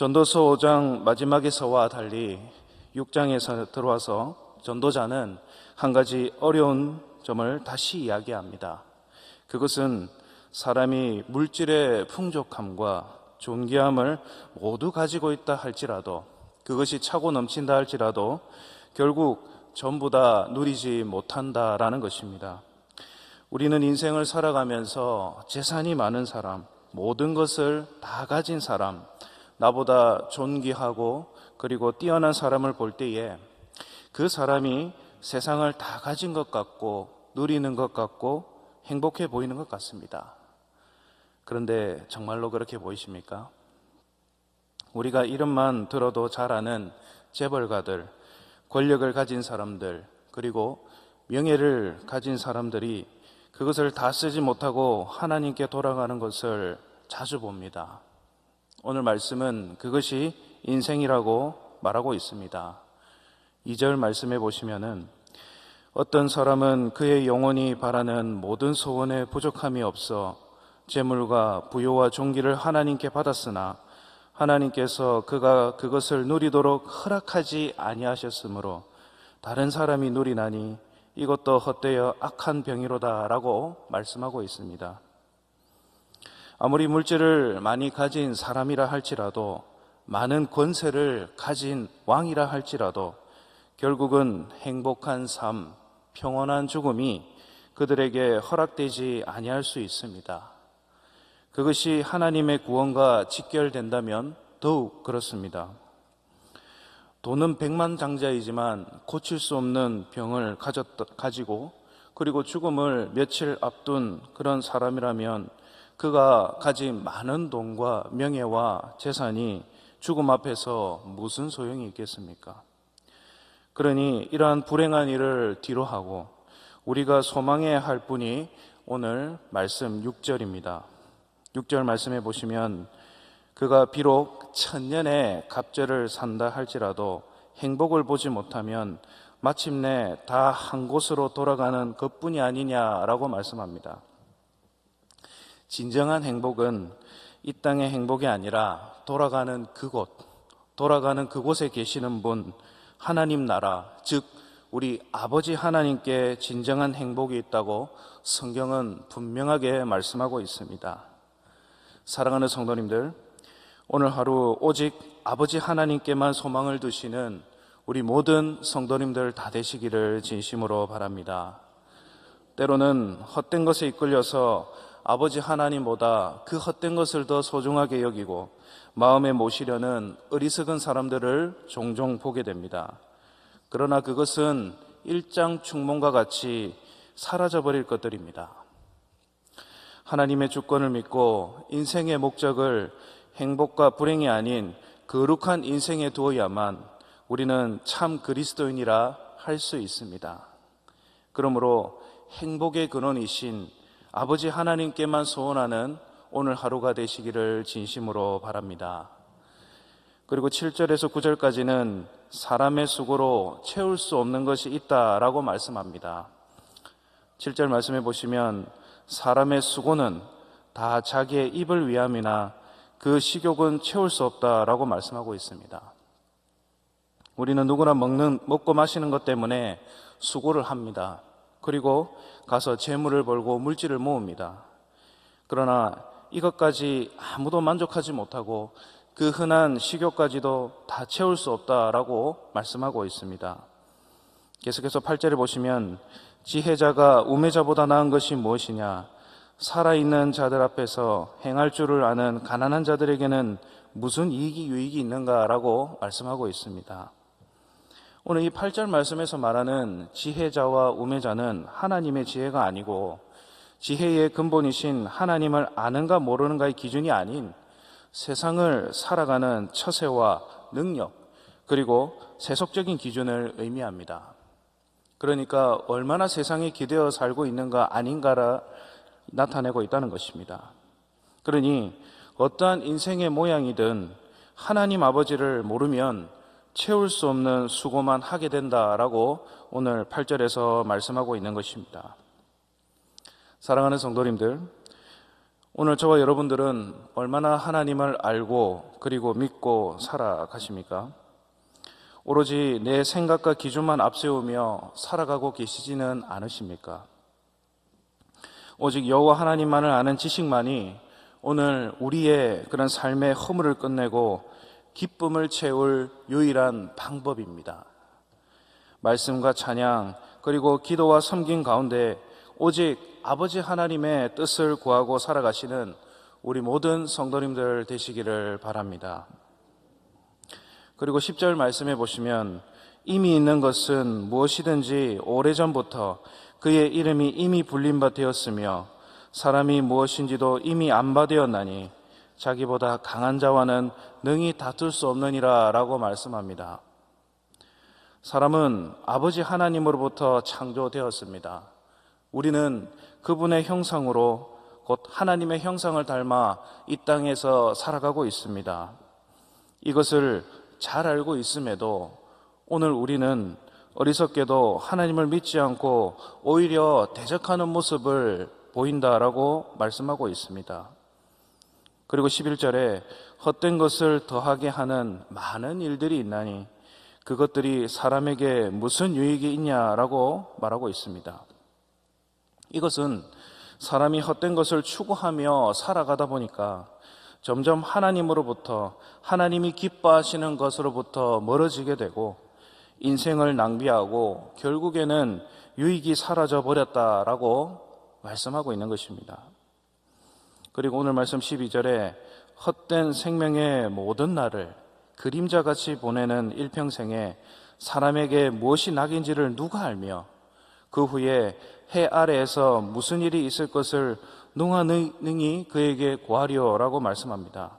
전도서 5장 마지막에서와 달리 6장에서 들어와서 전도자는 한 가지 어려운 점을 다시 이야기합니다. 그것은 사람이 물질의 풍족함과 존귀함을 모두 가지고 있다 할지라도 그것이 차고 넘친다 할지라도 결국 전부 다 누리지 못한다라는 것입니다. 우리는 인생을 살아가면서 재산이 많은 사람, 모든 것을 다 가진 사람, 나보다 존귀하고 그리고 뛰어난 사람을 볼 때에 그 사람이 세상을 다 가진 것 같고 누리는 것 같고 행복해 보이는 것 같습니다. 그런데 정말로 그렇게 보이십니까? 우리가 이름만 들어도 잘 아는 재벌가들, 권력을 가진 사람들, 그리고 명예를 가진 사람들이 그것을 다 쓰지 못하고 하나님께 돌아가는 것을 자주 봅니다. 오늘 말씀은 그것이 인생이라고 말하고 있습니다. 2절 말씀해 보시면은 어떤 사람은 그의 영혼이 바라는 모든 소원에 부족함이 없어 재물과 부요와 종기를 하나님께 받았으나 하나님께서 그가 그것을 누리도록 허락하지 아니하셨으므로 다른 사람이 누리나니 이것도 헛되어 악한 병이로다라고 말씀하고 있습니다. 아무리 물질을 많이 가진 사람이라 할지라도 많은 권세를 가진 왕이라 할지라도 결국은 행복한 삶, 평온한 죽음이 그들에게 허락되지 아니할 수 있습니다. 그것이 하나님의 구원과 직결된다면 더욱 그렇습니다. 돈은 백만 장자이지만 고칠 수 없는 병을 가졌, 가지고 그리고 죽음을 며칠 앞둔 그런 사람이라면 그가 가진 많은 돈과 명예와 재산이 죽음 앞에서 무슨 소용이 있겠습니까? 그러니 이러한 불행한 일을 뒤로 하고 우리가 소망해야 할 분이 오늘 말씀 6절입니다. 6절 말씀해 보시면 그가 비록 천년의 갑절을 산다 할지라도 행복을 보지 못하면 마침내 다 한 곳으로 돌아가는 것뿐이 아니냐라고 말씀합니다. 진정한 행복은 이 땅의 행복이 아니라 돌아가는 그곳, 돌아가는 그곳에 계시는 분, 하나님 나라, 즉, 우리 아버지 하나님께 진정한 행복이 있다고 성경은 분명하게 말씀하고 있습니다. 사랑하는 성도님들, 오늘 하루 오직 아버지 하나님께만 소망을 두시는 우리 모든 성도님들 다 되시기를 진심으로 바랍니다. 때로는 헛된 것에 이끌려서 아버지 하나님보다 그 헛된 것을 더 소중하게 여기고 마음에 모시려는 어리석은 사람들을 종종 보게 됩니다. 그러나 그것은 일장 충몽과 같이 사라져버릴 것들입니다. 하나님의 주권을 믿고 인생의 목적을 행복과 불행이 아닌 거룩한 인생에 두어야만 우리는 참 그리스도인이라 할 수 있습니다. 그러므로 행복의 근원이신 아버지 하나님께만 소원하는 오늘 하루가 되시기를 진심으로 바랍니다. 그리고 7절에서 9절까지는 사람의 수고로 채울 수 없는 것이 있다라고 말씀합니다. 7절 말씀해 보시면 사람의 수고는 다 자기의 입을 위함이나 그 식욕은 채울 수 없다라고 말씀하고 있습니다. 우리는 누구나 먹는, 먹고 마시는 것 때문에 수고를 합니다. 그리고 가서 재물을 벌고 물질을 모읍니다. 그러나 이것까지 아무도 만족하지 못하고 그 흔한 식욕까지도 다 채울 수 없다라고 말씀하고 있습니다. 계속해서 8절에 보시면 지혜자가 우매자보다 나은 것이 무엇이냐? 살아있는 자들 앞에서 행할 줄을 아는 가난한 자들에게는 무슨 이익이 유익이 있는가라고 말씀하고 있습니다. 오늘 이 8절 말씀에서 말하는 지혜자와 우매자는 하나님의 지혜가 아니고 지혜의 근본이신 하나님을 아는가 모르는가의 기준이 아닌 세상을 살아가는 처세와 능력 그리고 세속적인 기준을 의미합니다. 그러니까 얼마나 세상에 기대어 살고 있는가 아닌가를 나타내고 있다는 것입니다. 그러니 어떠한 인생의 모양이든 하나님 아버지를 모르면 채울 수 없는 수고만 하게 된다라고 오늘 8절에서 말씀하고 있는 것입니다. 사랑하는 성도님들, 오늘 저와 여러분들은 얼마나 하나님을 알고 그리고 믿고 살아가십니까? 오로지 내 생각과 기준만 앞세우며 살아가고 계시지는 않으십니까? 오직 여호와 하나님만을 아는 지식만이 오늘 우리의 그런 삶의 허물을 끝내고 기쁨을 채울 유일한 방법입니다. 말씀과 찬양 그리고 기도와 섬긴 가운데 오직 아버지 하나님의 뜻을 구하고 살아가시는 우리 모든 성도님들 되시기를 바랍니다. 그리고 10절 말씀해 보시면 이미 있는 것은 무엇이든지 오래전부터 그의 이름이 이미 불린 바 되었으며 사람이 무엇인지도 이미 안바 되었나니 자기보다 강한 자와는 능히 다툴 수 없느니라 라고 말씀합니다. 사람은 아버지 하나님으로부터 창조되었습니다. 우리는 그분의 형상으로 곧 하나님의 형상을 닮아 이 땅에서 살아가고 있습니다. 이것을 잘 알고 있음에도 오늘 우리는 어리석게도 하나님을 믿지 않고 오히려 대적하는 모습을 보인다라고 말씀하고 있습니다. 그리고 11절에 헛된 것을 더하게 하는 많은 일들이 있나니 그것들이 사람에게 무슨 유익이 있냐라고 말하고 있습니다. 이것은 사람이 헛된 것을 추구하며 살아가다 보니까 점점 하나님으로부터 하나님이 기뻐하시는 것으로부터 멀어지게 되고 인생을 낭비하고 결국에는 유익이 사라져 버렸다라고 말씀하고 있는 것입니다. 그리고 오늘 말씀 12절에 헛된 생명의 모든 날을 그림자 같이 보내는 일평생에 사람에게 무엇이 낙인지를 누가 알며 그 후에 해 아래에서 무슨 일이 있을 것을 누가 능히 그에게 구하리오라고 말씀합니다.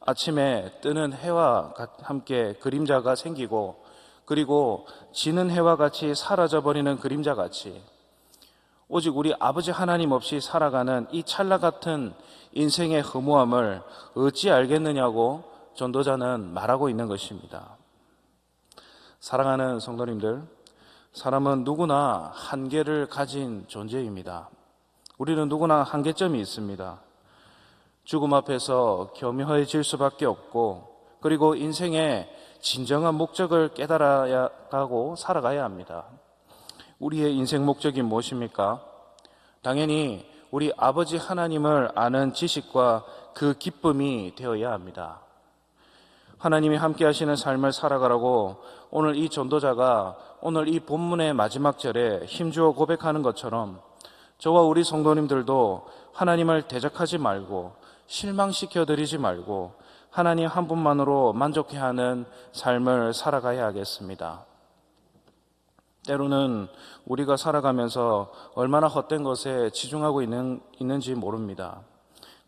아침에 뜨는 해와 함께 그림자가 생기고 그리고 지는 해와 같이 사라져 버리는 그림자 같이 오직 우리 아버지 하나님 없이 살아가는 이 찰나 같은 인생의 허무함을 어찌 알겠느냐고 전도자는 말하고 있는 것입니다. 사랑하는 성도님들, 사람은 누구나 한계를 가진 존재입니다. 우리는 누구나 한계점이 있습니다. 죽음 앞에서 겸허해질 수밖에 없고, 그리고 인생의 진정한 목적을 깨달아야 하고 살아가야 합니다. 우리의 인생 목적이 무엇입니까? 당연히 우리 아버지 하나님을 아는 지식과 그 기쁨이 되어야 합니다. 하나님이 함께 하시는 삶을 살아가라고 오늘 이 전도자가 오늘 이 본문의 마지막 절에 힘주어 고백하는 것처럼 저와 우리 성도님들도 하나님을 대적하지 말고 실망시켜 드리지 말고 하나님 한 분만으로 만족해 하는 삶을 살아가야 하겠습니다. 때로는 우리가 살아가면서 얼마나 헛된 것에 치중하고 있는, 있는지 모릅니다.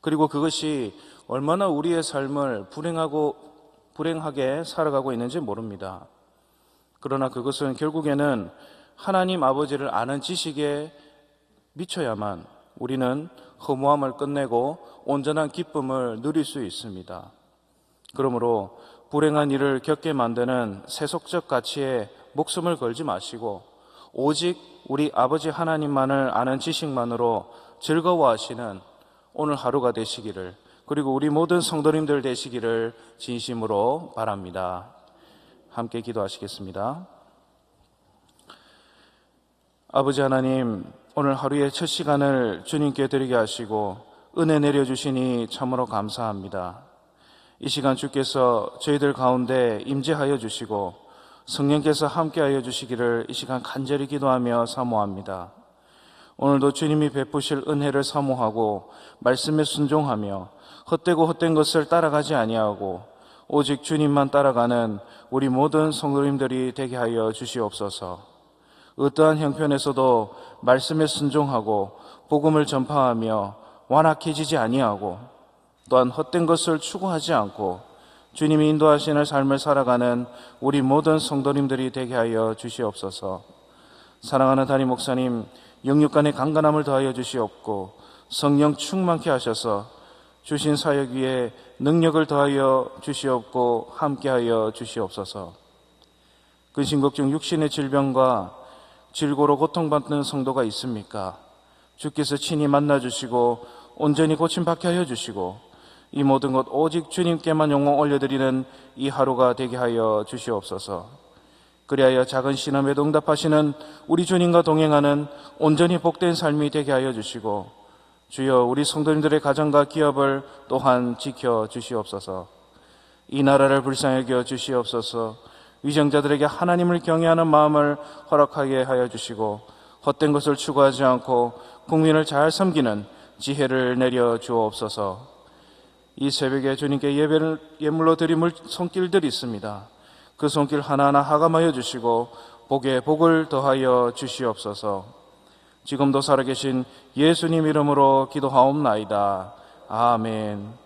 그리고 그것이 얼마나 우리의 삶을 불행하고 불행하게 살아가고 있는지 모릅니다. 그러나 그것은 결국에는 하나님 아버지를 아는 지식에 미쳐야만 우리는 허무함을 끝내고 온전한 기쁨을 누릴 수 있습니다. 그러므로 불행한 일을 겪게 만드는 세속적 가치에 목숨을 걸지 마시고 오직 우리 아버지 하나님만을 아는 지식만으로 즐거워하시는 오늘 하루가 되시기를 그리고 우리 모든 성도님들 되시기를 진심으로 바랍니다. 함께 기도하시겠습니다. 아버지 하나님, 오늘 하루의 첫 시간을 주님께 드리게 하시고 은혜 내려주시니 참으로 감사합니다. 이 시간 주께서 저희들 가운데 임재하여 주시고 성령께서 함께하여 주시기를 이 시간 간절히 기도하며 사모합니다. 오늘도 주님이 베푸실 은혜를 사모하고 말씀에 순종하며 헛되고 헛된 것을 따라가지 아니하고 오직 주님만 따라가는 우리 모든 성도님들이 되게 하여 주시옵소서. 어떠한 형편에서도 말씀에 순종하고 복음을 전파하며 완악해지지 아니하고 또한 헛된 것을 추구하지 않고 주님이 인도하시는 삶을 살아가는 우리 모든 성도님들이 되게 하여 주시옵소서. 사랑하는 담임 목사님, 영육 간의 강건함을 더하여 주시옵고 성령 충만케 하셔서 주신 사역 위에 능력을 더하여 주시옵고 함께하여 주시옵소서. 근심걱정 육신의 질병과 질고로 고통받는 성도가 있습니까? 주께서 친히 만나 주시고 온전히 고침 받게 하여 주시고 이 모든 것 오직 주님께만 영광 올려드리는 이 하루가 되게 하여 주시옵소서. 그리하여 작은 신음에도 응답하시는 우리 주님과 동행하는 온전히 복된 삶이 되게 하여 주시고 주여 우리 성도님들의 가정과 기업을 또한 지켜 주시옵소서. 이 나라를 불쌍히 여겨 주시옵소서. 위정자들에게 하나님을 경외하는 마음을 허락하게 하여 주시고 헛된 것을 추구하지 않고 국민을 잘 섬기는 지혜를 내려 주옵소서. 이 새벽에 주님께 예배를 예물로 드림을 손길들이 있습니다. 그 손길 하나하나 하감하여 주시고 복에 복을 더하여 주시옵소서. 지금도 살아계신 예수님 이름으로 기도하옵나이다. 아멘.